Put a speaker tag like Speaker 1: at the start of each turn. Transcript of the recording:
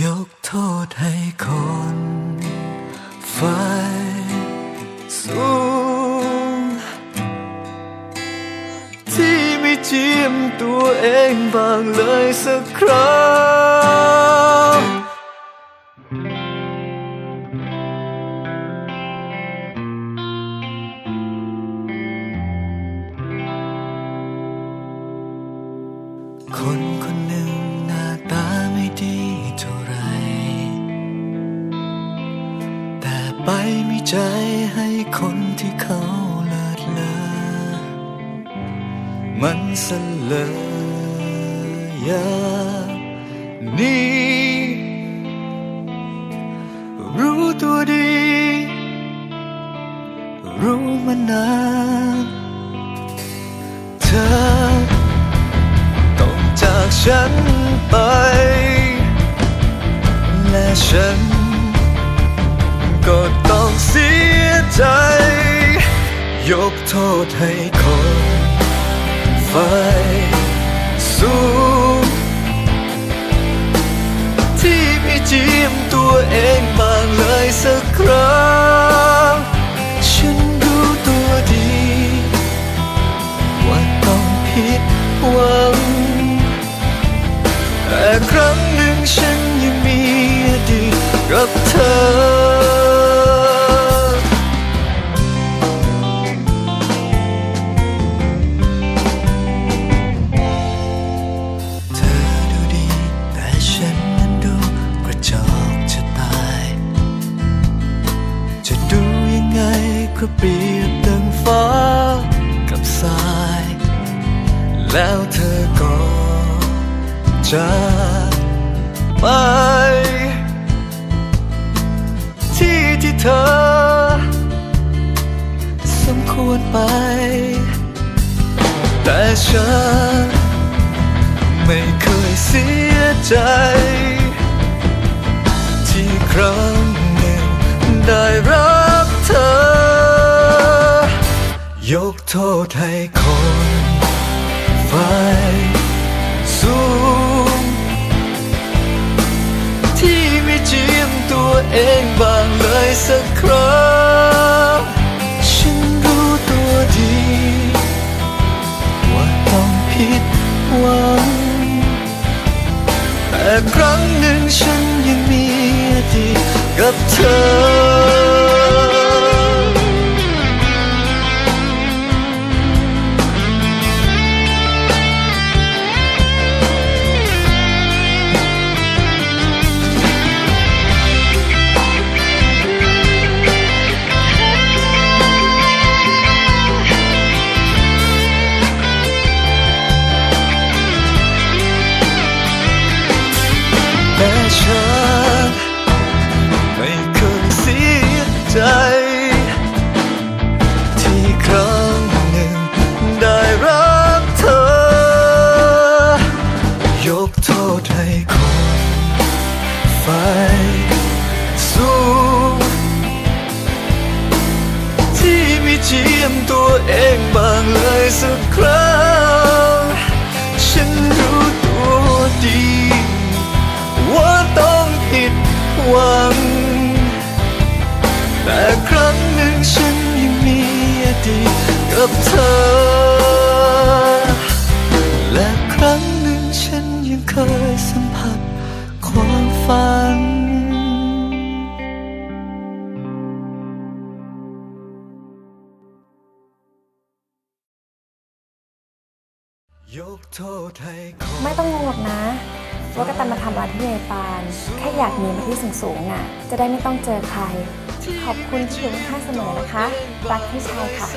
Speaker 1: ยกโทษให้คนไฟสูง ที่ไม่เจียมตัวเองบ้างเลยสักครั้งคนคน ไปมีใจให้คนที่เขาเลิศเลอมันสลยอย่างนี้รู้ตัวดี รู้มานานเธอต้องจากฉันไป และฉัน ก็ต้องเสียใจ ยกโทษให้คนไฟสูงที่ไม่จีมตัวเองบ้างเลยสักครั้ง ฉันรู้ตัวดี ว่าต้องผิดหวังแต่ครั้ง ก็เปรียบดังฟ้ากับทราย แล้วเธอก็จากไป ที่ที่เธอ สมควรไป แต่ฉันไม่เคยเสียใจ ที่ครั้งหนึ่งได้รัก ยกโทษให้คนไฟสูง ที่ไม่เจียมตัวเองบ้างเลยสักครั้งฉันรู้ตัวดี ว่าต้องผิดหวัง แต่ครั้งหนึ่งฉันยังมีอดีตกับเธอ คนไฟสูงที่ไม่เจียมตัวเองบ้างเลยสักครั้ง ฉันรู้ตัวดี ว่าต้องผิดหวัง แต่ครั้งหนึ่งฉันยังมีอดีตกับเธอ และครั้งหนึ่งฉันยังเคย
Speaker 2: ไม่ต้องงงหรอกนะ ว่ากระตันมาทำอะไรที่เนปาลแค่อยากหนีมาที่สูงๆน่ะ จะได้ไม่ต้องเจอใคร ขอบคุณที่อยู่ข้างเสมอนะคะ รักพี่ชายค่ะ